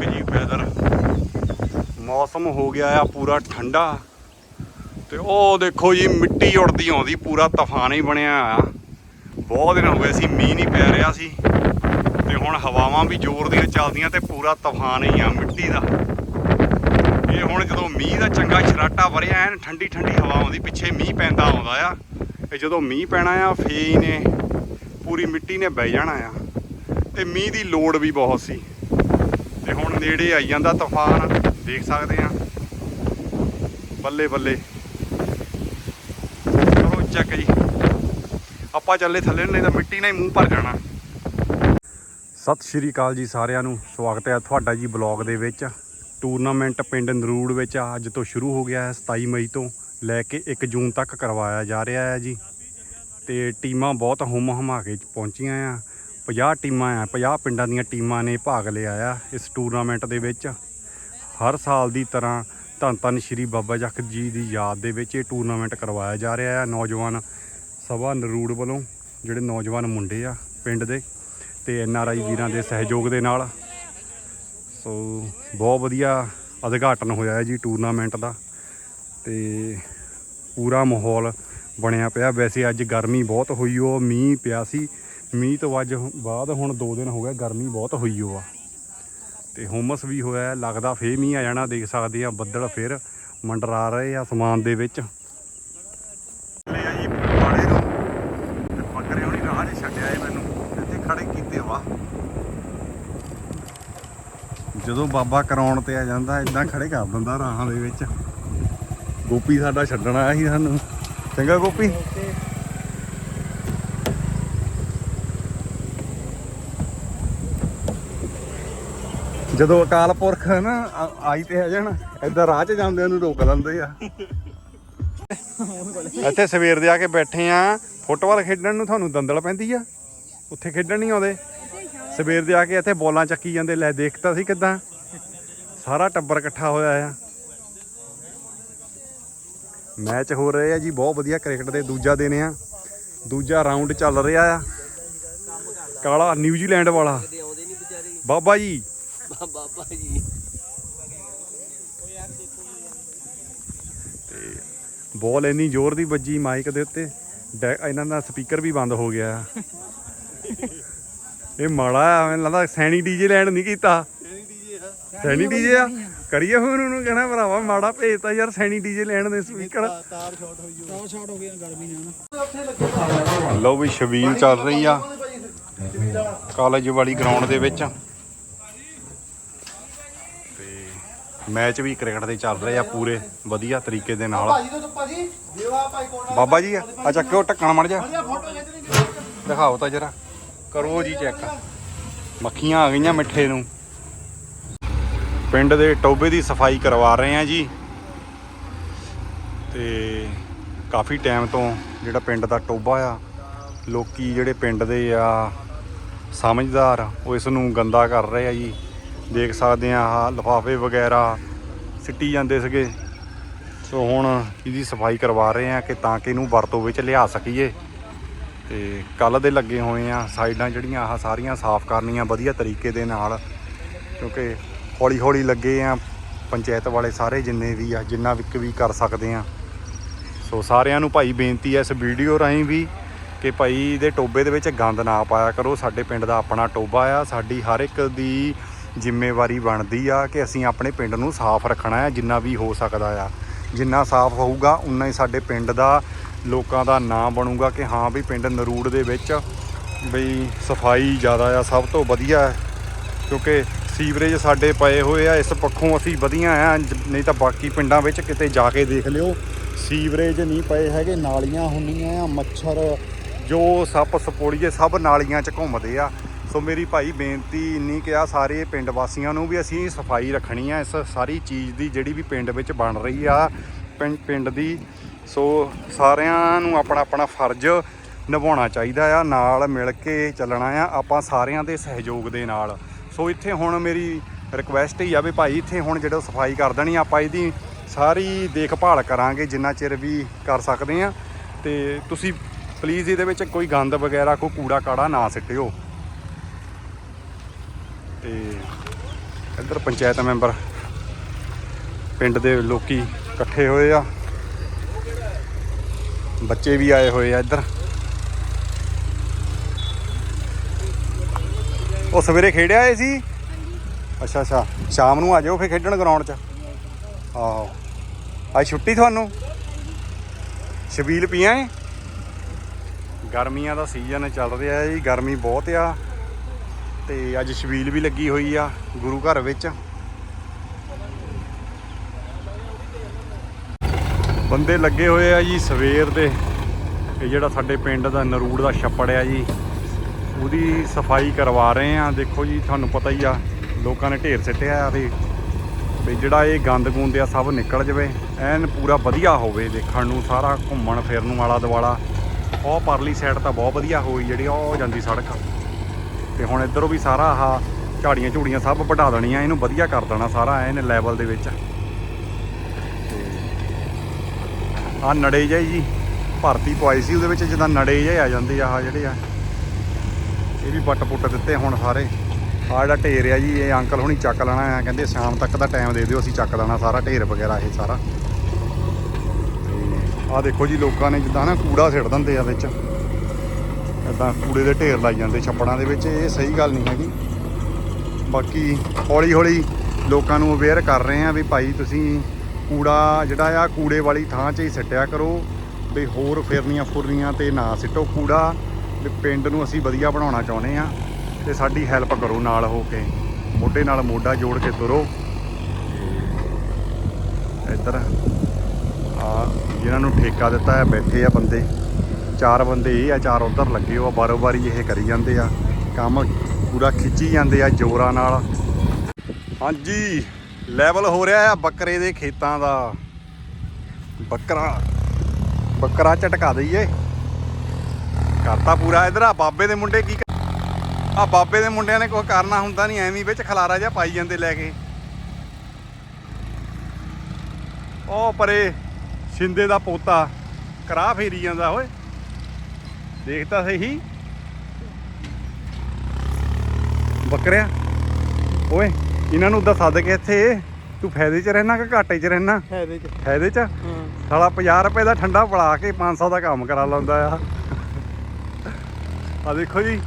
ਠੀਕ ਜੀ ਵੈਦਰ ਮੌਸਮ ਹੋ ਗਿਆ ਆ ਪੂਰਾ ਠੰਡਾ। ਤੇ ਉਹ ਦੇਖੋ ਜੀ, ਮਿੱਟੀ ਉੜਦੀ ਆਉਂਦੀ, ਪੂਰਾ ਤੂਫਾਨ ਹੀ ਬਣਿਆ ਆ। ਬਹੁਤ ਦਿਨ ਹੋ ਗਏ ਸੀ, ਮੀਂਹ ਨਹੀਂ ਪੈ ਰਿਹਾ ਸੀ। ਤੇ ਹੁਣ ਹਵਾਵਾਂ ਵੀ ਜ਼ੋਰ ਦੀਆਂ ਚੱਲਦੀਆਂ ਤੇ ਪੂਰਾ ਤੂਫਾਨ ਹੀ ਆ ਮਿੱਟੀ ਦਾ। ਇਹ ਹੁਣ ਜਦੋਂ ਮੀਂਹ ਦਾ ਚੰਗਾ ਛਰਾਟਾ ਵਰਿਆ, ਐਨ ਠੰਡੀ ਠੰਡੀ ਹਵਾ ਆਉਂਦੀ, ਪਿੱਛੇ ਮੀਂਹ ਪੈਂਦਾ ਆਉਂਦਾ ਆ। ਇਹ ਜਦੋਂ ਮੀਂਹ ਪੈਣਾ ਆ, ਫੇਰ ਨੇ, ਪੂਰੀ ਮਿੱਟੀ ਨੇ ਬਹਿ ਜਾਣਾ ਆ। ਤੇ ਮੀਂਹ ਦੀ ਲੋੜ ਵੀ ਬਹੁਤ ਸੀ। ਹੁਣ ਨੇੜੇ ਆਈ ਜਾਂਦਾ ਤੂਫਾਨ, ਦੇਖ ਸਕਦੇ ਆ ਬੱਲੇ ਬੱਲੇ। ਕਰੋ ਚੱਕ ਜੀ। ਆਪਾਂ ਚੱਲੇ ਥੱਲੇ, ਨਹੀਂ ਤਾਂ ਮਿੱਟੀ ਨਾਲ ਹੀ ਮੂੰਹ ਭਰ ਜਾਣਾ। ਸਤਿ ਸ਼੍ਰੀ ਅਕਾਲ ਜੀ ਸਾਰਿਆਂ ਨੂੰ। ਸਵਾਗਤ ਹੈ ਤੁਹਾਡਾ ਜੀ ਬਲੌਗ ਦੇ ਵਿੱਚ। ਟੂਰਨਾਮੈਂਟ ਪਿੰਡ ਨਰੂੜ ਵਿੱਚ ਅੱਜ ਤੋਂ ਸ਼ੁਰੂ ਹੋ ਗਿਆ ਹੈ 27 ਮਈ ਤੋਂ ਲੈ ਕੇ 1 ਜੂਨ ਤੱਕ ਕਰਵਾਇਆ ਜਾ ਰਿਹਾ ਹੈ ਜੀ। ਤੇ ਟੀਮਾਂ ਬਹੁਤ ਹੁਮ ਹਮਾ ਕੇ ਪਹੁੰਚੀਆਂ ਆ। 50 ਟੀਮਾਂ ਆ 50 ਪਿੰਡਾਂ ਦੀਆਂ ਟੀਮਾਂ ਨੇ ਭਾਗ ਲਿਆ ਆ ਇਸ ਟੂਰਨਾਮੈਂਟ ਦੇ ਵਿੱਚ। ਹਰ ਸਾਲ ਦੀ ਤਰ੍ਹਾਂ ਧੰਨ ਧੰਨ ਸ਼੍ਰੀ ਬਾਬਾ ਜੱਖ ਜੀ ਦੀ ਯਾਦ ਦੇ ਵਿੱਚ ਇਹ ਟੂਰਨਾਮੈਂਟ ਕਰਵਾਇਆ ਜਾ ਰਿਹਾ ਆ। ਨੌਜਵਾਨ ਸਭਾ ਨਰੂੜ ਵੱਲੋਂ ਜਿਹੜੇ ਨੌਜਵਾਨ ਮੁੰਡੇ ਆ ਪਿੰਡ ਦੇ ਤੇ ਐਨ ਆਰ ਆਈ ਵੀਰਾਂ ਦੇ ਸਹਿਯੋਗ ਦੇ ਨਾਲ। ਸੋ ਬਹੁਤ ਵਧੀਆ ਉਦਘਾਟਨ ਹੋਇਆ ਹੈ ਜੀ ਟੂਰਨਾਮੈਂਟ ਦਾ ਤੇ ਪੂਰਾ ਮਾਹੌਲ ਬਣਿਆ ਪਿਆ। ਵੈਸੇ ਅੱਜ ਗਰਮੀ ਬਹੁਤ ਹੋਈ, ਉਹ ਮੀਂਹ ਪਿਆ ਸੀ। ਮੀਂਹ ਤੋਂ ਅੱਜ ਬਾਅਦ ਹੁਣ 2 ਦਿਨ ਹੋ ਗਏ ਗਰਮੀ ਬਹੁਤ ਹੋਈ ਉਹ ਆ। ਤੇ ਹੁਮਸ ਵੀ ਹੋਇਆ, ਲੱਗਦਾ ਫੇਰ ਮੀਂਹ ਆ ਜਾਣਾ, ਦੇਖ ਸਕਦੇ ਆ ਬੱਦਲ ਫੇਰ ਮੰਡਰਾ ਰਹੇ ਆ ਅਸਮਾਨ ਦੇ ਵਿੱਚ। ਛੱਡਿਆ ਮੈਨੂੰ। ਖੜੇ ਕੀਤੇ ਵਾ। ਜਦੋਂ ਬਾਬਾ ਕਰਾਉਣ ਤੇ ਆ ਜਾਂਦਾ ਇਦਾਂ ਖੜੇ ਕਰ ਦਿੰਦਾ ਰਾਹਾਂ ਦੇ ਵਿੱਚ। ਗੋਪੀ ਸਾਡਾ ਛੱਡਣ ਆਇਆ ਸੀ ਸਾਨੂੰ। ਚੰਗਾ ਗੋਪੀ? ਜਦੋਂ ਅਕਾਲ ਪੁਰਖ ਨਾ ਆ- ਆਈ ਤੇ ਆ ਜਾਣ ਏਦਾਂ ਰਾਹ 'ਚ ਜਾਂਦਿਆਂ ਨੂੰ ਰੋਕ ਲੈਂਦੇ ਆ। ਇੱਥੇ ਸਵੇਰ ਦੇ ਆ ਕੇ ਬੈਠੇ ਆ ਫੁੱਟਬਾਲ ਖੇਡਣ ਨੂੰ ਤੁਹਾਨੂੰ ਦੰਦਲ ਪੈਂਦੀ ਆ? ਉੱਥੇ ਖੇਡਣ ਨਹੀਂ ਆਉਂਦੇ। ਸਵੇਰ ਦੇ ਆ ਕੇ ਇੱਥੇ ਬੋਲਾਂ ਚੱਕੀ ਜਾਂਦੇ ਲੈ ਦੇਖਤਾ ਸੀ ਕਿਦਾਂ। ਸਾਰਾ ਟੱਬਰ ਇਕੱਠਾ ਹੋਇਆ ਆ। ਮੈਚ ਹੋ ਰਹੇ ਆ ਜੀ ਬਹੁਤ ਵਧੀਆ ਕ੍ਰਿਕਟ ਦੇ ਦੂਜਾ ਦਿਨ ਆ। ਦੂਜਾ ਰਾਊਂਡ ਚੱਲ ਰਿਹਾ ਆ। ਕਾਲਾ ਨਿਊਜ਼ੀਲੈਂਡ ਵਾਲਾ। ਬਾਬਾ ਜੀ ਬਾਬਾ ਜੀ। ਤੇ ਬੋਲ ਇੰਨੀ ਜ਼ੋਰ ਦੀ ਵੱਜੀ ਮਾਈਕ ਦੇ ਉੱਤੇ ਡੈ- ਇਹਨਾਂ ਦਾ ਸਪੀਕਰ ਵੀ ਬੰਦ ਹੋ ਗਿਆ। ਆ। ਇਹ ਮਾੜਾ ਆ ਮੈਨੂੰ ਲੱਗਦਾ ਸੈਣੀ ਡੀਜੇ ਲੈਂਡ ਨਹੀਂ ਕੀਤਾ। ਸੈਣੀ ਡੀਜੇ ਆ? ਕਰੀਏ ਹੁਣ ਉਹਨੂੰ ਕਹਿਣਾ ਭਰਾਵਾ ਮਾੜਾ ਭੇਜਤਾ ਯਾਰ ਸੈਣੀ ਡੀਜੇ ਲੈਣ ਦੇ ਸਪੀਕਰ। ਤਾਰ ਸ਼ਾਰਟ ਹੋਈ ਤਾਰ ਸ਼ਾਰਟ ਹੋ ਗਈ ਗਰਮੀ ਨੇ ਨਾ ਲਓ ਵੀ ਸ਼ਬੀਲ ਚੱਲ ਰਹੀ ਆ। ਕਾਲਜ ਵਾਲੀ ਗਰਾਊਂਡ ਦੇ ਵਿੱਚ ਤੇ ਮੈਚ ਵੀ ਕ੍ਰਿਕਟ ਦੇ ਚੱਲ ਰਹੇ ਆ ਪੂਰੇ ਵਧੀਆ ਤਰੀਕੇ ਦੇ ਨਾਲ। ਭਾਜੀ ਤੋਂ ਭਾਜੀ ਦੇਵਾ ਭਾਈ ਕੋਲ ਬਾਬਾ ਜੀ ਆ ਚੱਕਿਓ ਢੱਕਣ ਮੜ ਜਾ? ਫੋਟੋ ਖਿੱਚਣੀ ਦਿਖਾਓ ਤਾਂ ਜਰਾ। ਕਰੋ ਜੀ ਚੈੱਕ। ਮੱਖੀਆਂ ਆ ਗਈਆਂ ਮਿੱਠੇ ਨੂੰ। ਪਿੰਡ ਦੇ ਟੋਬੇ ਦੀ ਸਫ਼ਾਈ ਕਰਵਾ ਰਹੇ ਆ ਜੀ। ਤੇ ਕਾਫੀ ਟਾਈਮ ਤੋਂ ਜਿਹੜਾ ਪਿੰਡ ਦਾ ਟੋਬਾ ਆ ਲੋਕੀ ਜਿਹੜੇ ਪਿੰਡ ਦੇ ਆ ਸਮਝਦਾਰ ਉਹ ਇਸ ਨੂੰ ਗੰਦਾ ਕਰ ਰਹੇ ਆ ਜੀ। ਦੇਖ ਸਕਦੇ ਆ ਆਹ ਲਿਫਾਫੇ ਵਗੈਰਾ, ਸਿੱਟੀ ਜਾਂਦੇ ਸੀਗੇ। ਸੋ ਹੁਣ ਇਹਦੀ ਸਫ਼ਾਈ ਕਰਵਾ ਰਹੇ ਆ ਕਿ ਤਾਂ ਕਿ ਇਹਨੂੰ ਵਰਤੋਂ ਵਿੱਚ ਲਿਆ ਸਕੀਏ। ਤੇ ਕੱਲ ਦੇ ਲੱਗੇ ਹੋਏ ਆ, ਸਾਈਡਾਂ ਜਿਹੜੀਆਂ ਆਹ ਸਾਰੀਆਂ ਸਾਫ਼ ਕਰਨੀਆਂ ਵਧੀਆ ਤਰੀਕੇ ਦੇ ਨਾਲ, ਕਿਉਂਕਿ ਹੌਲੀ ਹੌਲੀ ਲੱਗੇ ਆ ਪੰਚਾਇਤ ਵਾਲੇ ਸਾਰੇ ਜਿੰਨੇ ਵੀ ਆ, ਜਿੰਨਾ ਵੀ ਵੀ ਕਰ ਸਕਦੇ ਆ। ਸੋ ਸਾਰਿਆਂ ਨੂੰ ਭਾਈ ਬੇਨਤੀ ਹੈ ਇਸ ਵੀਡੀਓ ਰਾਹੀਂ ਵੀ ਕਿ ਭਾਈ ਇਹਦੇ ਟੋਬੇ ਦੇ ਵਿੱਚ ਗੰਦ ਨਾ ਪਾਇਆ ਕਰੋ। ਸਾਡੇ ਪਿੰਡ ਦਾ ਆਪਣਾ ਟੋਬਾ ਆ, ਸਾਡੀ ਹਰ ਇੱਕ ਦੀ ਜ਼ਿੰਮੇਵਾਰੀ ਬਣਦੀ ਆ ਕਿ ਅਸੀਂ ਆਪਣੇ ਪਿੰਡ ਨੂੰ ਸਾਫ਼ ਰੱਖਣਾ ਹੈ, ਜਿੰਨਾ ਵੀ ਹੋ ਸਕਦਾ ਆ। ਜਿੰਨਾ ਸਾਫ਼ ਹੋਊਗਾ, ਉਨਾ ਹੀ ਸਾਡੇ ਪਿੰਡ ਦਾ ਲੋਕਾਂ ਦਾ ਨਾਂ ਬਣੂਗਾ ਕਿ ਹਾਂ ਵੀ ਪਿੰਡ ਨਰੂੜ ਦੇ ਵਿੱਚ ਬਈ ਸਫ਼ਾਈ ਜ਼ਿਆਦਾ ਆ, ਸਭ ਤੋਂ ਵਧੀਆ ਕਿਉਂਕਿ ਸੀਵਰੇਜ ਸਾਡੇ ਪਏ ਹੋਏ ਆ, ਇਸ ਪੱਖੋਂ ਅਸੀਂ ਵਧੀਆ ਆ ਨਹੀਂ ਤਾਂ ਬਾਕੀ ਪਿੰਡਾਂ ਵਿੱਚ ਕਿਤੇ ਜਾ ਕੇ ਦੇਖ ਲਿਓ। ਸੀਵਰੇਜ ਨਹੀਂ ਪਏ ਹੈਗੇ, ਨਾਲੀਆਂ ਹੁੰਦੀਆਂ ਆ, ਮੱਛਰ ਜੋ ਸੱਪ ਸਪੋੜੀਏ ਸਭ ਨਾਲੀਆਂ 'ਚ ਘੁੰਮਦੇ ਆ। ਸੋ ਮੇਰੀ ਭਾਈ ਬੇਨਤੀ ਇੰਨੀ ਕਿ ਆ ਸਾਰੇ ਪਿੰਡ ਵਾਸੀਆਂ ਨੂੰ ਵੀ ਅਸੀਂ ਸਫ਼ਾਈ ਰੱਖਣੀ ਆ, ਇਸ ਸਾਰੀ ਚੀਜ਼ ਦੀ ਜਿਹੜੀ ਵੀ ਪਿੰਡ ਵਿੱਚ ਬਣ ਰਹੀ ਆ, ਪਿੰ- ਪਿੰਡ ਦੀ। ਸੋ ਸਾਰਿਆਂ ਨੂੰ ਆਪਣਾ ਆਪਣਾ ਫਰਜ਼ ਨਿਭਾਉਣਾ ਚਾਹੀਦਾ ਆ, ਨਾਲ ਮਿਲ ਕੇ ਚੱਲਣਾ ਆ, ਆਪਾਂ ਸਾਰਿਆਂ ਦੇ ਸਹਿਯੋਗ ਦੇ ਨਾਲ। ਸੋ ਇੱਥੇ ਹੁਣ ਮੇਰੀ ਰਿਕੁਐਸਟ ਹੀ ਆ ਵੀ ਭਾਈ ਇੱਥੇ ਹੁਣ ਜਿਹੜਾ ਸਫ਼ਾਈ ਕਰ ਦੇਣੀ, ਆਪਾਂ ਇਹਦੀ ਸਾਰੀ ਦੇਖਭਾਲ ਕਰਾਂਗੇ ਜਿੰਨਾ ਚਿਰ ਵੀ ਕਰ ਸਕਦੇ ਆ। ਤੇ ਤੁਸੀਂ ਪਲੀਜ਼ ਇਹਦੇ ਵਿੱਚ ਕੋਈ ਗੰਦ ਵਗੈਰਾ, ਕੋਈ ਕੂੜਾ ਕਾੜਾ ਨਾ ਸਿੱਟਿਓ। ਤੇ ਇੱਧਰ ਪੰਚਾਇਤ ਮੈਂਬਰ ਪਿੰਡ ਦੇ ਲੋਕੀ ਇਕੱਠੇ ਹੋਏ ਆ। ਬੱਚੇ ਵੀ ਆਏ ਹੋਏ ਆ ਇੱਧਰ। ਉਹ ਸਵੇਰੇ ਖੇਡਿਆ ਆਏ ਸੀ? ਅੱਛਾ ਅੱਛਾ। ਸ਼ਾਮ ਨੂੰ ਆ ਜਾਓ ਫੇਰ ਖੇਡਣ ਗਰਾਊਂਡ 'ਚ। ਆਹੋ। ਅੱਜ ਛੁੱਟੀ ਤੁਹਾਨੂੰ? ਛਬੀਲ ਪੀਆਂ ਏ? ਗਰਮੀਆਂ ਦਾ ਸੀਜ਼ਨ ਚੱਲ ਰਿਹਾ ਹੈ ਜੀ ਗਰਮੀ ਬਹੁਤ ਆ। ਤੇ ਅੱਜ ਛਬੀਲ ਵੀ ਲੱਗੀ ਹੋਈ ਆ ਗੁਰੂ ਘਰ ਵਿੱਚ। ਬੰਦੇ ਲੱਗੇ ਹੋਏ ਆ ਜੀ ਸਵੇਰ ਦੇ। ਇਹ ਜਿਹੜਾ ਸਾਡੇ ਪਿੰਡ ਦਾ ਨਰੂੜ ਦਾ ਛੱਪੜ ਆ ਜੀ, ਉਹਦੀ ਸਫ਼ਾਈ ਕਰਵਾ ਰਹੇ ਆ। ਦੇਖੋ ਜੀ, ਤੁਹਾਨੂੰ ਪਤਾ ਹੀ ਆ, ਲੋਕਾਂ ਨੇ ਢੇਰ ਸਿੱਟਿਆ ਆ ਵੀ ਵੀ ਜਿਹੜਾ ਇਹ ਗੰਦ ਗੁੰਦ ਆ, ਸਭ ਨਿਕਲ ਜਵੇ। ਐਨ ਪੂਰਾ ਵਧੀਆ ਹੋਵੇ ਦੇਖਣ ਨੂੰ, ਸਾਰਾ ਘੁੰਮਣ ਫਿਰਨ ਨੂੰ ਆਲਾ ਦੁਆਲਾ। ਉਹ ਪਰਲੀ ਸਾਈਡ ਤਾਂ ਬਹੁਤ ਵਧੀਆ ਹੋਈ ਜਿਹੜੀ, ਉਹ ਜਾਂਦੀ ਸੜਕ। ਤੇ ਹੁਣ ਇਧਰੋਂ ਵੀ ਸਾਰਾ ਆਹ ਝਾੜੀਆਂ ਝੂੜੀਆਂ ਸਭ ਵਢਾ ਦੇਣੀਆਂ, ਇਹਨੂੰ ਵਧੀਆ ਕਰ ਦੇਣਾ ਸਾਰਾ, ਐਨ ਲੈਵਲ ਦੇ ਵਿੱਚ। ਆ ਨੜੇ ਜਿਹੇ ਜੀ, ਭਰਤੀ ਪਵਾਈ ਸੀ ਉਹਦੇ ਵਿੱਚ, ਜਿੱਦਾਂ ਨੜੇ ਜਿਹੇ ਆ ਜਾਂਦੇ ਆ ਆਹ ਜਿਹੜੇ ਆ। ਇਹ ਵੀ ਵੱਟ ਪੁੱਟ ਦਿੱਤੇ ਹੁਣ ਸਾਰੇ। ਆ ਜਿਹੜਾ ਢੇਰ ਆ ਜੀ, ਇਹ ਅੰਕਲ ਹੁਣੀ ਚੱਕ ਲੈਣਾ ਆ, ਕਹਿੰਦੇ ਸ਼ਾਮ ਤੱਕ ਦਾ ਟਾਈਮ ਦੇ ਦਿਓ, ਅਸੀਂ ਚੱਕ ਲੈਣਾ ਸਾਰਾ ਢੇਰ ਵਗੈਰਾ ਇਹ ਸਾਰਾ। ਤੇ ਆ ਦੇਖੋ ਜੀ, ਲੋਕਾਂ ਨੇ ਜਿੱਦਾਂ ਨਾ ਕੂੜਾ ਸਿੱਟ ਦਿੰਦੇ ਆ ਵਿੱਚ। ਇਦਾਂ ਕੂੜੇ ਦੇ ਢੇਰ ਲਾਈ ਜਾਂਦੇ ਛੱਪੜਾਂ ਦੇ ਵਿੱਚ, ਇਹ ਸਹੀ ਗੱਲ ਨਹੀਂ ਹੈਗੀ। ਬਾਕੀ ਹੌਲੀ ਹੌਲੀ ਲੋਕਾਂ ਨੂੰ ਅਵੇਅਰ ਕਰ ਰਹੇ ਆ ਵੀ ਭਾਈ ਤੁਸੀਂ ਕੂੜਾ ਜਿਹੜਾ ਆ, ਕੂੜੇ ਵਾਲੀ ਥਾਂ 'ਚ ਹੀ ਸਿੱਟਿਆ ਕਰੋ, ਵੀ ਹੋਰ ਫੇਰਨੀਆਂ ਫੁਰਨੀਆਂ ਤੇ ਨਾ ਸਿੱਟੋ ਕੂੜਾ ਵੀ ਪਿੰਡ ਨੂੰ ਅਸੀਂ ਵਧੀਆ ਬਣਾਉਣਾ ਚਾਹੁੰਦੇ ਆ ਤੇ ਸਾਡੀ ਹੈਲਪ ਕਰੋ ਨਾਲ ਹੋ ਕੇ, ਮੋਢੇ ਨਾਲ ਮੋਢਾ ਜੋੜ ਕੇ ਤੁਰੋ। ਇੱਧਰ ਆ, ਜਿਨ੍ਹਾਂ ਨੂੰ ਠੇਕਾ ਦਿੱਤਾ ਹੈ, ਬੈਠੇ ਆ ਬੰਦੇ। ਚਾਰ ਬੰਦੇ ਇਹ ਆ, ਚਾਰ ਉਧਰ ਲੱਗੇ ਹੋ ਆ ਬਾਰੋ ਬਾਰੀ ਇਹ ਕਰੀ ਜਾਂਦੇ ਆ। ਕੰਮ ਪੂਰਾ ਖਿੱਚੀ ਜਾਂਦੇ ਆ ਜੋਰਾਂ ਨਾਲ। ਹਾਂਜੀ ਲੈਵਲ ਹੋ ਰਿਹਾ ਆ ਬੱਕਰੇ ਦੇ ਖੇਤਾਂ ਦਾ। ਬੱਕਰਾ ਬੱਕਰਾ ਝਟਕਾ ਦਈਏ। ਕਰਤਾ ਪੂਰਾ ਇਧਰ ਆ ਬਾਬੇ ਦੇ ਮੁੰਡੇ ਕੀ ਆ ਬਾਬੇ ਦੇ ਮੁੰਡਿਆਂ ਨੇ ਕੋਈ ਕਰਨਾ ਹੁੰਦਾ ਨਹੀਂ ਐਵੇਂ ਵਿੱਚ ਖਲਾਰਾ ਜਿਹਾ ਪਾਈ ਜਾਂਦੇ ਲੈ ਕੇ। ਉਹ ਪਰੇ ਸ਼ਿੰਦੇ ਦਾ ਪੋਤਾ ਕਰਾ ਫੇਰੀ ਜਾਂਦਾ, ਓਏ। ਦੇਖ ਤਾਂ ਸਹੀ। ਬੱਕਰਿਆ ਓਏ ਇਹਨਾਂ ਨੂੰ ਉਦਾਂ ਸੱਦ ਕੇ ਇੱਥੇ। ਤੂੰ ਫਾਇਦੇ 'ਚ ਰਹਿਣਾ ਕਿ ਘਾਟੇ 'ਚ ਰਹਿਣਾ ਹੈ ਦੇ ਚ। ਫਾਇਦੇ 'ਚ? ਸਾਲਾ 50 ਰੁਪਏ ਦਾ ਠੰਡਾ ਪੜਾ ਕੇ 500 ਦਾ ਕੰਮ ਕਰਾ ਲੈਂਦਾ ਆ। ਆ ਦੇਖੋ ਜੀ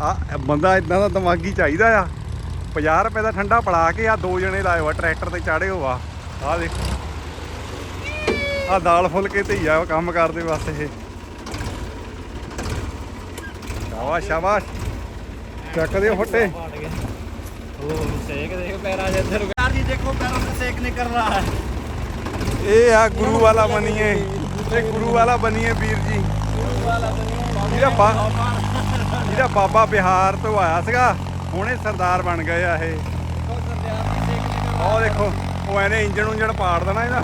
ਆ ਬੰਦਾ ਇਦਾਂ ਦਾ ਦਿਮਾਗੀ ਚਾਹੀਦਾ ਆ। 50 ਰੁਪਏ ਦਾ ਠੰਡਾ ਪੜਾ ਕੇ ਆ ਦੋ ਜਣੇ ਲਾਏ ਵਾ ਟਰੈਕਟਰ ਤੇ ਚਾੜੇ ਹੋਆ ਆ ਦੇਖੋ। ਆ ਦਾਲ ਫੁੱਲ ਕੇ ਤੇ ਹੀ ਆ ਕੰਮ ਕਰਦੇ ਵਾਸਤੇ ਇਹ। ਸ਼ਾਬਾਸ਼ ਸ਼ਾਬਾਸ਼। ਚੱਕ ਦਿਓ ਫੱਟੇ। ਇਹ ਆ ਗੁਰੂ ਵਾਲਾ ਬਣੀਏ। ਇਹ ਗੁਰੂ ਵਾਲਾ ਬਣੀਏ ਵੀਰ ਜੀ। ਗੁਰੂ ਵਾਲਾ ਬਣੀਏ ਬਾਬਾ ਬਿਹਾਰ ਤੋਂ ਆਇਆ ਸੀਗਾ। ਹੁਣੇ ਸਰਦਾਰ ਬਣ ਗਏ ਆ ਇਹ। ਉਹ ਦੇਖੋ, ਉਹ ਐਨੇ ਇੰਜਣ ਉਂਜਣ ਪਾੜ ਦੇਣਾ ਇਹਦਾ।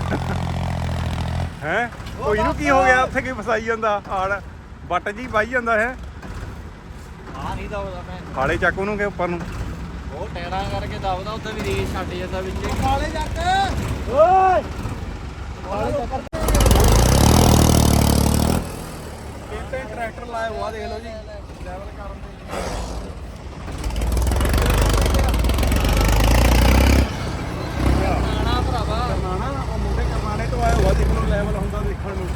ਹੈ? ਉਹ ਇਹਨੂੰ ਕੀ ਹੋ ਗਿਆ? ਉੱਥੇ ਕੀ ਫਸਾਈ ਜਾਂਦਾ? ਆੜ ਵੱਟ ਜੀ ਪਾਈ ਜਾਂਦਾ, ਹੈ? ਨਹੀਂ ਦਵਦਾ ਮੈਂ। ਹਾਲੇ ਚੱਕ ਉਹਨੂੰ ਕੇ ਉੱਪਰ ਨੂੰ? ਉਹ ਟੈਰਾਂ ਕਰਕੇ ਦਵਦਾ ਉੱਥੇ ਵੀ ਰੇਸ ਛੱਡ ਜਾਂਦਾ ਵਿੱਚ। ਕਾਲੇ ਜੱਟ ਓਏ! ਕਾਲੇ ਜੱਟ ਕਿਤੇ ਟਰੈਕਟਰ ਲਾਇਆ ਹੋਆ ਦੇਖ ਲਓ ਜੀ। ਲੈਵਲ ਕਰਨ ਦੇ ਆਣਾ ਭਰਾਵਾ। ਕਰਨਾਣਾ ਉਹ ਮੁੰਡੇ ਕਰਨਾਣੇ ਤੋਂ ਆਇਆ ਹੋਆ ਜਿੱਥੇ ਨੂੰ ਲੈਵਲ ਹੁੰਦਾ ਦੇਖਣ ਨੂੰ।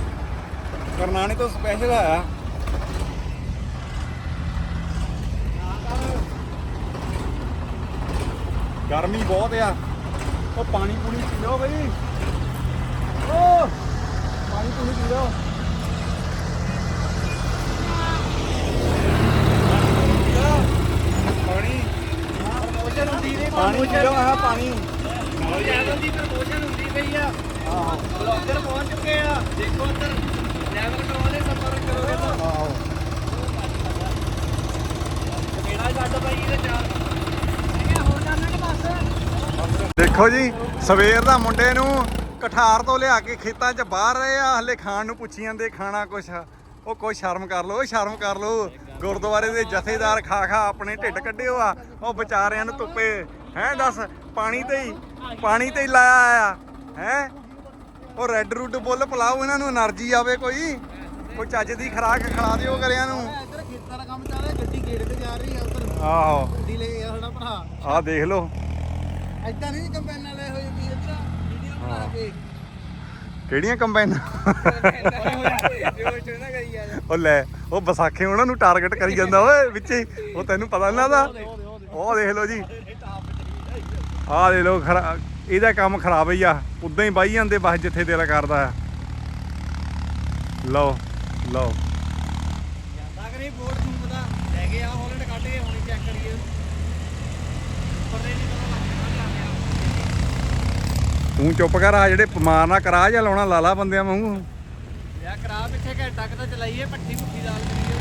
ਕਰਨਾਣੇ ਤੋਂ ਸਪੈਸ਼ਲ ਆਇਆ। ਗਰਮੀ ਬਹੁਤ ਆ। ਉਹ ਪਾਣੀ ਪੂਣੀ ਪੀ ਲਓ ਬਈ। ਓ ਪਾਣੀ ਪੂਣੀ ਪੀ ਲਓ। ਪਾਣੀ। ਪ੍ਰਮੋਸ਼ਨ ਹੁੰਦੀ ਨਹੀਂ ਪਾਣੀ ਪੀ ਲਓ ਆਹ ਪਾਣੀ। ਲੈਵਲ ਦੀ ਪ੍ਰਮੋਸ਼ਨ ਹੁੰਦੀ ਪਈ ਆ। ਆਹੋ। ਬਲੌਗਰ ਪਹੁੰਚ ਚੁੱਕੇ ਆ। ਦੇਖੋ ਉੱਧਰ। ਲੈਵਲ ਕਰਵਾਉਣੇ ਸੰਪਰਕ ਕਰੋਗੇ ਤਾਂ ਆਹੋ ਕਿਹੜਾ ਛੱਡ ਪਈ ਚਾਰ। ਦੇਖੋ ਜੀ ਸਵੇਰ ਦਾ ਮੁੰਡੇ ਨੂੰ ਕਠਾਰ ਤੋਂ ਲਿਆ ਕੇ ਖੇਤਾਂ 'ਚ ਬਾਹਰ ਰਹੇ ਆ ਹਲੇ ਖਾਣ ਨੂੰ ਪੁੱਛੀ ਜਾਂਦੇ ਖਾਣਾ ਕੁਛ। ਉਹ ਕੋਈ ਸ਼ਰਮ ਕਰ ਲੋ ਸ਼ਰਮ ਕਰ ਲੋ ਗੁਰਦੁਆਰੇ ਦੇ ਜਥੇਦਾਰ ਖਾ ਖਾ ਆਪਣੇ ਢਿੱਡ ਕੱਢਿਓ ਆ ਉਹ ਵਿਚਾਰਿਆਂ ਨੂੰ ਧੁੱਪੇ ਹੈ ਦੱਸ ਪਾਣੀ ਤੇ ਹੀ ਪਾਣੀ ਤੇ ਹੀ ਲਾਇਆ ਆ ਹੈ? ਉਹ ਰੈੱਡ ਰੂਡ ਬੁੱਲ ਪਲਾਓ ਇਹਨਾਂ ਨੂੰ એનર્ਜੀ ਆਵੇ ਕੋਈ। ਕੋਈ ਚੱਜ ਦੀ ਖਰਾਕ ਖਾ ਦਿਓ ਕਰਿਆਂ ਨੂੰ। ਇੱਧਰ ਖੇਤਾਂ ਦਾ ਕੰਮ ਚੱਲ ਰਿਹਾ ਗੱਡੀ ਗੇੜ ਤੇ ਜਾ ਰਹੀ ਆ ਉਧਰ ਆਹੋ। ਗੱਡੀ ਲੈ ਆ ਸਾਡਾ ਭਰਾ। ਆਹ ਦੇਖ ਲਓ। ਐਦਾਂ ਨਹੀਂ ਕੰਬਾਈਨਾਂ ਲੈ ਹੋਈ ਵੀ ਇੱਧਰ ਵੀਡੀਓ ਬਣਾ ਕੇ। ਕਿਹੜੀਆਂ ਕੰਬਾਈਨਾਂ? ਉਹ ਲੈ ਉਹ ਵਿਸਾਖੇ ਉਹਨਾਂ ਨੂੰ ਟਾਰਗੇਟ ਕਰੀ ਜਾਂਦਾ ਓਏ ਵਿੱਚੇ ਉਹ ਤੈਨੂੰ ਪਤਾ ਇਹਨਾਂ ਦਾ। ਉਹ ਦੇਖ ਲਓ ਜੀ। ਆਹ ਦੇਖ ਲਓ ਖਰਾ ਇਹਦਾ ਕੰਮ ਖਰਾਬ ਹੀ ਆ। ਉਦਾਂ ਹੀ ਬਾਈ ਜਾਂਦੇ ਬਸ ਜਿੱਥੇ ਦਿਲ ਕਰਦਾ। ਲਓ ਲਓ ਜਾਂਦਾ ਕਰੀ ਬੋਰਡ ਨੂੰ ਪਤਾ ਲੈ ਕੇ ਆ ਹੋਲਡ ਕੱਢ ਕੇ ਹੁਣੀ ਚੈੱਕ ਕਰੀਏ ਪਰਦੇ ਨਹੀਂ ਪਤਾ ਲੱਗਦਾ ਤੂੰ ਚੁੱਪ ਕਰ ਆ ਜਿਹੜੇ ਮਾਰਨਾ ਕਰਾ ਜਾਂ ਲਾਉਣਾ ਲਾਲਾ ਬੰਦਿਆਂ ਵਾਂਗੂ। ਯਾ ਕਰਾ ਪਿੱਛੇ ਘੰਟਾ ਕੁ ਤਾਂ ਚਲਾਈਏ ਪੱਟੀ ਪੁੱਟੀ ਦਾਲ ਕਰੀਏ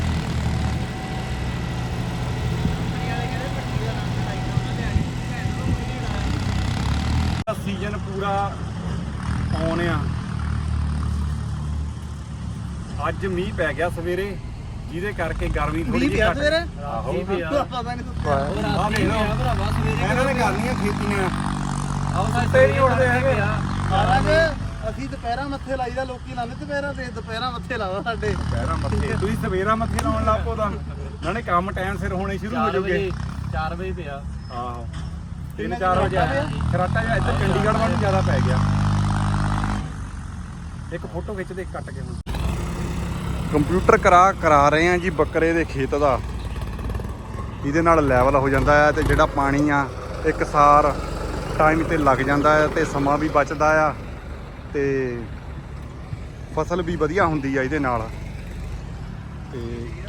ਸੀਜ਼ਨ ਪੂਰਾ ਆਉਣ ਆ। ਅੱਜ ਮੀਂਹ ਪੈ ਗਿਆ ਸਵੇਰੇ ਜਿਹਦੇ ਕਰਕੇ ਗਰਮੀ ਥੋੜੀ ਜਿਹੀ ਘੱਟ ਆਹੋ। ਪਤਾ ਨਹੀਂ ਆਹ ਦੇਖ ਲਓ। ਭਰਾਵਾ ਸਵੇਰੇ ਇਹਨਾਂ ਨੇ ਕਰਨੀਆਂ ਖੇਤੀਆਂ। ਸੁੱਤੇ ਨਹੀਂ ਉੱਠਦੇ ਹੈਗੇ। ਮਹਾਰਾਜ ਅਸੀਂ ਦੁਪਹਿਰਾਂ ਮੱਥੇ ਲਾਈਦਾ ਲੋਕੀ ਲਾਉਂਦੇ ਦੁਪਹਿਰਾਂ ਤੇ ਦੁਪਹਿਰਾਂ ਮੱਥੇ ਲਾਵਾ ਸਾਡੇ। ਪੈਰਾਂ ਮੱਥੇ ਤੁਸੀਂ ਸਵੇਰਾ ਮੱਥੇ ਲਾਉਣ ਲੱਪੋ ਤਾਂ। ਨਾਲੇ ਕੰਮ ਟਾਈਮ ਸਿਰ ਹੋਣੇ ਸ਼ੁਰੂ ਹੋ 4 ਜੂਗੇ ਵਜੇ 4 ਵਜੇ ਪਿਆ। ਆਹੋ। 3-4 ਵਜੇ ਆਇਆ। ਖਰਾਟਾ ਜਿਹਾ ਇੱਧਰ ਚੰਡੀਗੜ੍ਹ ਵੱਲ ਜ਼ਿਆਦਾ ਪੈ ਗਿਆ। ਇੱਕ ਫੋਟੋ ਖਿੱਚਦੇ ਕੱਟ ਕੇ ਹੁਣ। ਕੰਪਿਊਟਰ ਕਰਾ ਕਰਾ ਰਹੇ ਆ ਜੀ ਬੱਕਰੇ ਦੇ ਖੇਤ ਦਾ। ਇਹਦੇ ਨਾਲ ਲੈਵਲ ਹੋ ਜਾਂਦਾ ਹੈ ਤੇ ਜਿਹੜਾ ਪਾਣੀ ਆ ਇੱਕ ਸਾਰ ਟਾਈਮ ਤੇ ਲੱਗ ਜਾਂਦਾ ਹੈ ਤੇ ਸਮਾਂ ਵੀ ਬਚਦਾ ਆ ਤੇ ਫਸਲ ਵੀ ਵਧੀਆ ਹੁੰਦੀ ਆ ਇਹਦੇ ਨਾਲ। ਤੇ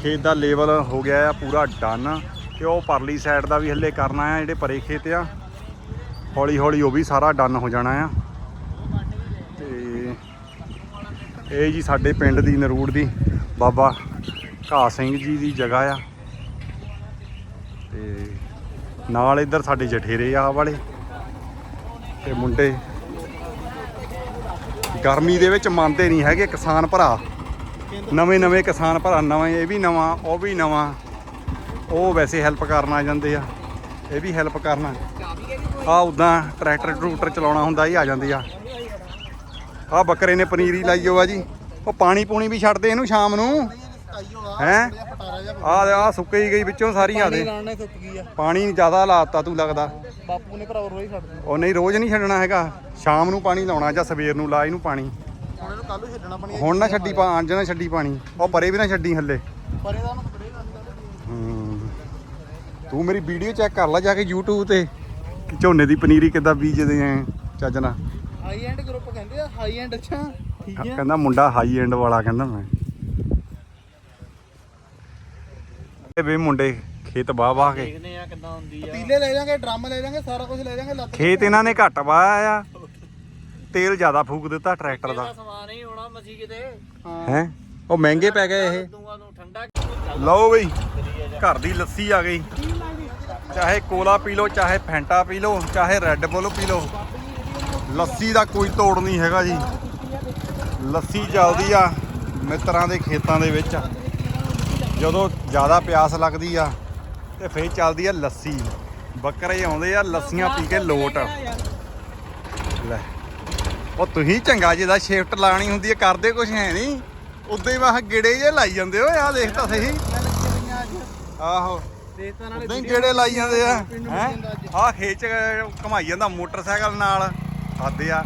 ਖੇਤ ਦਾ ਲੇਵਲ ਹੋ ਗਿਆ ਆ ਪੂਰਾ ਡਨ ਤੇ ਉਹ ਪਰਲੀ ਸਾਈਡ ਦਾ ਵੀ ਹੱਲੇ ਕਰਨਾ ਆ, ਜਿਹੜੇ ਪਰੇ ਖੇਤ ਆ ਹੌਲੀ ਹੌਲੀ ਉਹ ਵੀ ਸਾਰਾ ਡਨ ਹੋ ਜਾਣਾ ਆ। ਤੇ ਇਹ ਜੀ ਸਾਡੇ ਪਿੰਡ ਦੀ ਨਰੂੜ ਦੀ ਬਾਬਾ ਘਾ ਸਿੰਘ ਜੀ ਦੀ ਜਗ੍ਹਾ ਆ। ਤੇ ਨਾਲ ਇੱਧਰ ਸਾਡੇ ਜਠੇਰੇ ਆ ਵਾਲੇ। ਤੇ ਮੁੰਡੇ ਗਰਮੀ ਦੇ ਵਿੱਚ ਮੰਨਦੇ ਨਹੀਂ ਹੈਗੇ ਕਿਸਾਨ ਭਰਾ। ਨਵੇਂ ਨਵੇਂ ਕਿਸਾਨ ਭਰਾ, ਨਵੇਂ ਇਹ ਵੀ ਨਵਾਂ, ਉਹ ਵੀ ਨਵਾਂ। ਉਹ ਵੈਸੇ ਹੈਲਪ ਕਰਨ ਆ ਜਾਂਦੇ ਆ, ਇਹ ਵੀ ਹੈਲਪ ਕਰਨ। ਆ ਉਦਾਂ ਟਰੈਕਟਰ ਟਰੂਕਟਰ ਚਲਾਉਣਾ ਹੁੰਦਾ ਹੀ ਆ ਜਾਂਦੇ ਆ। ਆ ਬੱਕਰੇ ਨੇ ਪਨੀਰੀ ਲਾਈ ਓ ਆ ਜੀ, ਉਹ ਪਾਣੀ ਪੂਣੀ ਵੀ ਛੱਡਦੇ ਇਹਨੂੰ ਸ਼ਾਮ ਨੂੰ। ਹੈਂ? ਆ ਆ ਸੁੱਕੇ ਹੀ ਗਈ ਵਿੱਚੋਂ ਸਾਰੀ ਆ ਪਾਣੀ ਦੇ। ਲਾਉਣ ਨੇ ਸੁੱਕ ਗਈ ਆ। ਪਾਣੀ ਜ਼ਿਆਦਾ ਲਾਤਾ ਤੂੰ ਲੱਗਦਾ। ਬਾਪੂ ਨੇ ਭਰਾ ਰੋਈ ਛੱਡ ਦਿੱਤੀ। ਉਹ ਨਹੀਂ ਰੋਜ਼ ਨਹੀਂ ਛੱਡਣਾ ਹੈਗਾ। ਸ਼ਾਮ ਨੂੰ ਪਾਣੀ ਲਾਉਣਾ ਜਾਂ ਸਵੇਰ ਨੂੰ ਲਾ ਇਹਨੂੰ ਪਾਣੀ। ਹੁਣ ਇਹਨੂੰ ਕੱਲ ਨੂੰ ਛੱਡਣਾ ਪਣੀ ਹੁਣ ਨਾ ਛੱਡੀ ਪਾ ਅੱਜ ਨਾ ਛੱਡੀ ਪਾਣੀ। ਉਹ ਪਰੇ ਵੀ ਨਾ ਛੱਡੀ ਹੱਲੇ। ਪਰ ਨੂੰ। ਤੂੰ ਮੇਰੀ ਵੀਡੀਓ ਚੈੱਕ ਕਰ ਲੈ ਜਾ ਕੇ YouTube ਤੇ ਕਿ ਝੋਨੇ ਦੀ ਪਨੀਰੀ ਕਿੱਦਾਂ ਬੀਜਦੇ ਆ ਚੱਜ ਨਾਲ। ਹਾਈ ਐਂਡ ਗਰੁੱਪ ਕਹਿੰਦੇ ਆ ਹਾਈ ਐਂਡ ਅੱਛਾ ਠੀਕ ਹੈ ਕਹਿੰਦਾ ਮੁੰਡਾ ਹਾਈ ਐਂਡ ਵਾਲਾ ਕਹਿੰਦਾ ਮੈਂ ਇਹ ਵੇ ਮੁੰਡੇ ਖੇਤ ਵਾਹ ਵਾਹ ਕੇ। ਦੇਖਦੇ ਆ ਕਿੱਦਾਂ ਹੁੰਦੀ ਆ। ਪਤੀਲੇ ਲੈ ਜਾਾਂਗੇ ਡਰਮ ਲੈ ਜਾਾਂਗੇ ਸਾਰਾ ਕੁਝ ਲੈ ਜਾਾਂਗੇ ਲੱਤ ਖੇਤ ਇਹਨਾਂ ਨੇ ਘੱਟ ਵਾਇਆ ਆ ਤੇਲ ਜ਼ਿਆਦਾ ਫੂਕ ਦਿੱਤਾ ਟਰੈਕਟਰ ਦਾ। ਸਮਾਨ ਹੀ ਹੋਣਾ ਮਸੀ ਕਿਤੇ। ਹਾਂ। ਉਹ ਮਹਿੰਗੇ ਪੈ ਗਏ ਇਹ। ਲਓ ਬਈ ਘਰ ਦੀ ਲੱਸੀ ਆ ਗਈ। ਚਾਹੇ ਕੋਲਾ ਪੀ ਲਓ ਚਾਹੇ ਫੈਂਟਾ ਪੀ ਲਓ ਚਾਹੇ ਰੈੱਡ ਬੁੱਲ ਪੀ ਲਓ। ਲੱਸੀ ਦਾ ਕੋਈ ਤੋੜ ਨਹੀਂ ਹੈਗਾ ਜੀ। ਲੱਸੀ ਚੱਲਦੀ ਆ ਮਿੱਤਰਾਂ ਦੇ ਖੇਤਾਂ ਦੇ ਵਿੱਚ। ਜਦੋਂ ਜ਼ਿਆਦਾ ਪਿਆਸ ਲੱਗਦੀ ਆ ਤੇ ਫੇਰ ਚੱਲਦੀ ਆ ਲੱਸੀ। ਬੱਕਰੇ ਆਉਂਦੇ ਆ ਲੱਸੀਆਂ ਪੀ ਕੇ ਲੋਟ। ਲੈ, ਉਹ ਤੁਸੀਂ ਚੰਗਾ ਜਿਹਦਾ ਸ਼ਿਫਟ ਲਾਣੀ ਹੁੰਦੀ ਹੈ ਕਰਦੇ ਕੁਝ ਹੈ ਨਹੀਂ। ਉਦਾਂ ਹੀ ਵਾਹ ਗੇੜੇ ਜੇ ਲਾਈ ਜਾਂਦੇ ਓਏ ਆ ਦੇਖ ਤਾਂ ਸਹੀ। ਆਹੋ, ਉਦਾਂ ਹੀ ਗੇੜੇ ਲਾਈ ਜਾਂਦੇ ਆ, ਹੈ? ਆ ਖੇਚ ਘਮਾਈ ਜਾਂਦਾ ਮੋਟਰਸਾਈਕਲ ਨਾਲ ਆਦੇ ਆ।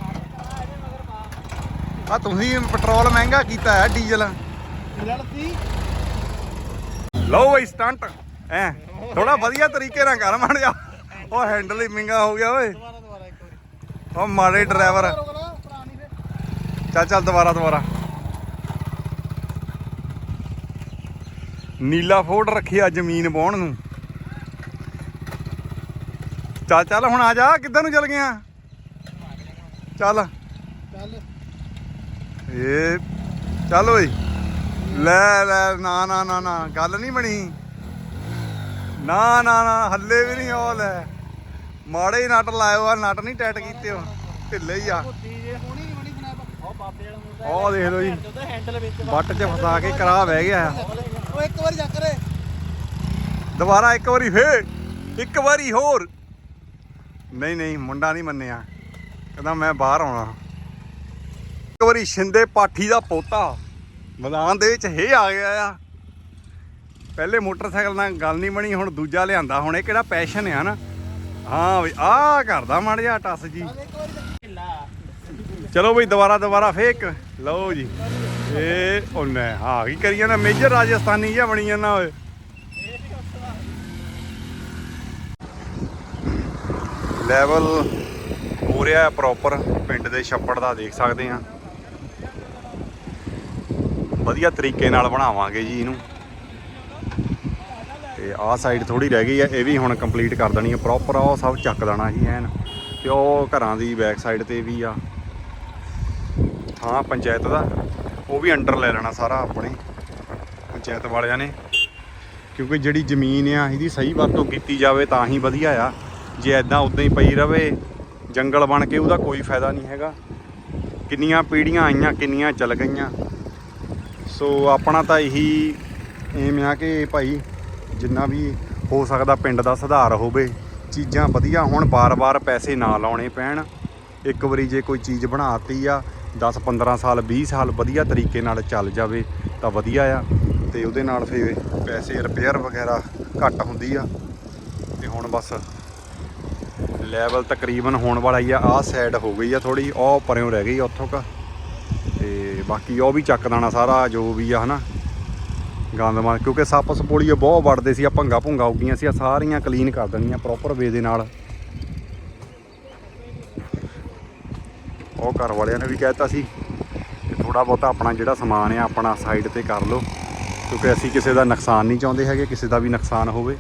ਆ ਤੁਸੀਂ ਪੈਟਰੋਲ ਮਹਿੰਗਾ ਕੀਤਾ ਹੈ, ਡੀਜ਼ਲ। ਲੱਤੀ ਲਓ ਬਈ ਸਟੰਟ ਐ ਥੋੜਾ ਵਧੀਆ ਤਰੀਕੇ ਨਾਲ ਕਰ ਮੜ ਜਾ ਉਹ ਹੈਂਡਲ ਹੀ ਮਹਿੰਗਾ ਹੋ ਗਿਆ ਓਏ। ਦੁਬਾਰਾ ਦੁਬਾਰਾ ਇੱਕ ਵਾਰੀ। ਉਹ ਮਾੜੇ ਡਰਾਈਵਰ ਚੱਲ ਚੱਲ ਦੁਬਾਰਾ ਦੁਬਾਰਾ। ਨੀਲਾ ਫੋੜ ਰੱਖਿਆ ਜ਼ਮੀਨ ਵਾਹੁਣ ਨੂੰ। ਚੱਲ ਚੱਲ ਹੁਣ ਆ ਜਾ। ਕਿੱਧਰ ਨੂੰ ਚੱਲ ਗਿਆ ਚੱਲ। ਚੱਲ। ਏ ਚੱਲ ਓਏ। ਲੈ ਲੈ ਨਾ ਨਾ ਨਾ ਨਾ ਗੱਲ ਨਹੀਂ ਬਣੀ। ਨਾ ਨਾ ਨਾ ਹੱਲੇ ਵੀ ਨਹੀਂ ਉਹ ਲੈ। ਮਾੜੇ ਹੀ ਨਟ ਲਾਇਓ ਆ ਨਟ ਨਹੀਂ ਟਾਈਟ ਕੀਤੇ ਹੋ ਢਿੱਲੇ ਹੀ ਆ। ਜੇ ਉਹ ਦੇਖ ਲਓ ਜੀ ਬੱਟ 'ਚ ਫਸਾ ਕੇ ਕਰਾ ਬਹਿ ਗਿਆ। ਆ ਉਹ ਇੱਕ ਵਾਰੀ ਚੱਕ ਰੇ ਦੁਬਾਰਾ ਇੱਕ ਵਾਰੀ ਫੇਰ ਇੱਕ ਵਾਰੀ ਹੋਰ। ਨਹੀਂ ਨਹੀਂ ਮੁੰਡਾ ਨਹੀਂ ਮੰਨਿਆ। ਕਹਿੰਦਾ ਮੈਂ ਬਾਹਰ ਆਉਣਾ। ਇੱਕ ਵਾਰੀ ਸ਼ਿੰਦੇ ਪਾਠੀ ਦਾ ਪੋਤਾ। ਮੈਦਾਨ ਦੇ ਵਿੱਚ ਇਹ ਆ ਗਿਆ ਆ। ਪਹਿਲੇ ਮੋਟਰਸਾਈਕਲ ਨਾਲ ਗੱਲ ਨਹੀਂ ਬਣੀ, ਹੁਣ ਦੂਜਾ ਲਿਆਂਦਾ। ਹੁਣ ਇਹ ਕਿਹੜਾ ਪੈਸ਼ਨ ਆ ਨਾ? ਹਾਂ ਬਈ ਆ ਕਰਦਾ ਮੜ ਜਾ ਟੱਸ ਜੀ। ਚਲੋ ਬਈ, ਦੁਬਾਰਾ ਦੁਬਾਰਾ ਫੇਕ ਲਓ ਜੀ। ਇਹ ਉਹਨੇ ਹਾਂ ਕੀ ਕਰੀ ਜਾਂਦਾ? ਮੇਜਰ ਰਾਜਸਥਾਨੀ ਜਿਹਾ ਬਣੀ ਜਾਂਦਾ ਓਏ। ਲੈਵਲ ਹੋ ਰਿਹਾ ਪ੍ਰੋਪਰ ਪਿੰਡ ਦੇ ਛੱਪੜ ਦਾ ਦੇਖ ਸਕਦੇ ਆ ਵਧੀਆ ਤਰੀਕੇ ਨਾਲ ਬਣਾਵਾਂਗੇ ਜੀ ਇਹਨੂੰ। ਤੇ ਆਹ ਸਾਈਡ ਥੋੜੀ ਰਹਿ ਗਈ ਹੈ, ਇਹ ਵੀ ਹੁਣ ਕੰਪਲੀਟ ਕਰ ਦੇਣੀ ਹੈ ਪ੍ਰੋਪਰ ਉਹ ਸਭ ਚੱਕ ਦੇਣਾ ਜੀ ਐਨ। ਤੇ ਉਹ ਘਰਾਂ ਦੀ ਬੈਕ ਸਾਈਡ ਤੇ ਵੀ ਆ। ਹਾਂ, ਪੰਚਾਇਤ ਦਾ। ਉਹ ਵੀ ਅੰਡਰ ਲੈ ਲੈਣਾ ਸਾਰਾ ਆਪਣੇ, ਪੰਚਾਇਤ ਵਾਲਿਆਂ ਨੇ। ਕਿਉਂਕਿ ਜਿਹੜੀ ਜ਼ਮੀਨ ਆ, ਇਹਦੀ ਸਹੀ ਵਰਤੋਂ ਕੀਤੀ ਜਾਵੇ ਤਾਂ ਹੀ ਵਧੀਆ ਆ। ਜੇ ਐਦਾਂ ਉਦਾਂ ਹੀ ਪਈ ਰਵੇ, ਜੰਗਲ ਬਣ ਕੇ ਉਹਦਾ ਕੋਈ ਫਾਇਦਾ ਨਹੀਂ ਹੈਗਾ। ਕਿੰਨੀਆਂ ਪੀੜ੍ਹੀਆਂ ਆਈਆਂ, ਕਿੰਨੀਆਂ ਚੱਲ ਗਈਆਂ। ਸੋ ਆਪਣਾ ਤਾਂ ਇਹੀ ਏਮ ਆ ਕਿ ਭਾਈ ਜਿੰਨਾ ਵੀ ਹੋ ਸਕਦਾ ਪਿੰਡ ਦਾ ਸੁਧਾਰ ਹੋਵੇ, ਚੀਜ਼ਾਂ ਵਧੀਆ ਹੁਣ, ਬਾਰ-ਬਾਰ ਪੈਸੇ ਨਾ ਲਾਉਣੇ ਪੈਣ। ਇੱਕ ਵਾਰੀ ਜੇ ਕੋਈ ਚੀਜ਼ ਬਣਾਤੀ ਆ 10 15 ਸਾਲ 20 ਸਾਲ ਵਧੀਆ ਤਰੀਕੇ ਨਾਲ ਚੱਲ ਜਾਵੇ ਤਾਂ ਵਧੀਆ ਆ। ਤੇ ਉਹਦੇ ਨਾਲ ਫਿਰ ਪੈਸੇ ਰਿਪੇਅਰ ਵਗੈਰਾ ਘੱਟ ਹੁੰਦੀ ਆ। ਤੇ ਹੁਣ ਬਸ ਲੈਵਲ ਤਕਰੀਬਨ ਹੋਣ ਵਾਲਾ ਹੀ ਆ। ਆਹ ਸਾਈਡ ਹੋ ਗਈ ਆ ਥੋੜੀ ਉਹ ਪਰਿਓਂ ਰਹਿ ਗਈ ਆ ਉੱਥੋਂ ਕ। ਬਾਕੀ ਉਹ ਵੀ ਚੱਕ ਦੇਣਾ ਸਾਰਾ, ਜੋ ਵੀ ਆ, ਹਨਾ। ਗੰਦ ਮਾਰ ਕਿਉਂਕਿ ਸੱਪ ਸਪੋਲੀਏ ਬਹੁਤ ਵੜਦੇ ਸੀ, ਆ ਭੰਗਾ ਭੁੰਗਾ ਉੱਗੀਆਂ ਸੀ, ਆ ਸਾਰੀਆਂ ਕਲੀਨ ਕਰ ਦੇਣੀਆਂ ਪ੍ਰੋਪਰ ਵੇ ਦੇ ਨਾਲ। ਉਹ ਘਰ ਵਾਲਿਆਂ ਨੇ ਵੀ ਕਹਿਤਾ ਸੀ ਕਿ ਥੋੜਾ ਬਹੁਤਾ ਆਪਣਾ ਜਿਹੜਾ ਸਮਾਨ ਆ, ਆਪਣਾ ਸਾਈਡ ਤੇ ਕਰ ਲਓ, ਕਿਉਂਕਿ ਅਸੀਂ ਕਿਸੇ ਦਾ ਨੁਕਸਾਨ ਨਹੀਂ ਚਾਹੁੰਦੇ ਹੈਗੇ, ਕਿਸੇ ਦਾ ਵੀ ਨੁਕਸਾਨ ਹੋਵੇ।